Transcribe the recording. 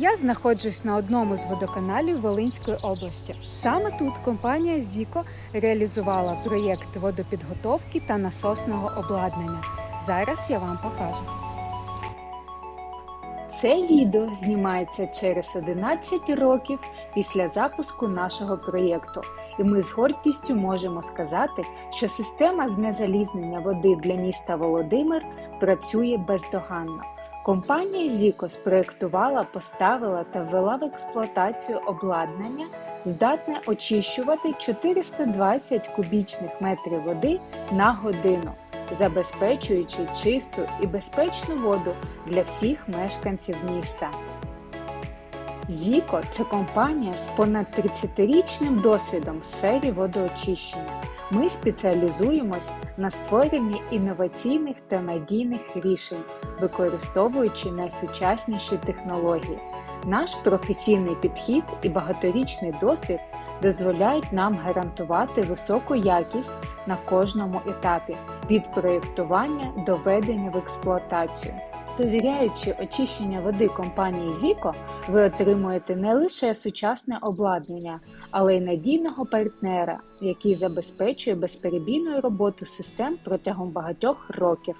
Я знаходжусь на одному з водоканалів Волинської області. Саме тут компанія Зіко реалізувала проєкт водопідготовки та насосного обладнання. Зараз я вам покажу. Це відео знімається через 11 років після запуску нашого проєкту, і ми з гордістю можемо сказати, що система знезалізнення води для міста Володимир працює бездоганно. Компанія Зіко спроєктувала, поставила та ввела в експлуатацію обладнання, здатне очищувати 420 кубічних метрів води на годину, забезпечуючи чисту і безпечну воду для всіх мешканців міста. Зіко це компанія з понад 30-річним досвідом в сфері водоочищення. Ми спеціалізуємось на створенні інноваційних та надійних рішень, використовуючи найсучасніші технології. Наш професійний підхід і багаторічний досвід дозволяють нам гарантувати високу якість на кожному етапі від проєктування до введення в експлуатацію. Довіряючи очищення води компанії Зіко, ви отримуєте не лише сучасне обладнання, але й надійного партнера, який забезпечує безперебійну роботу систем протягом багатьох років.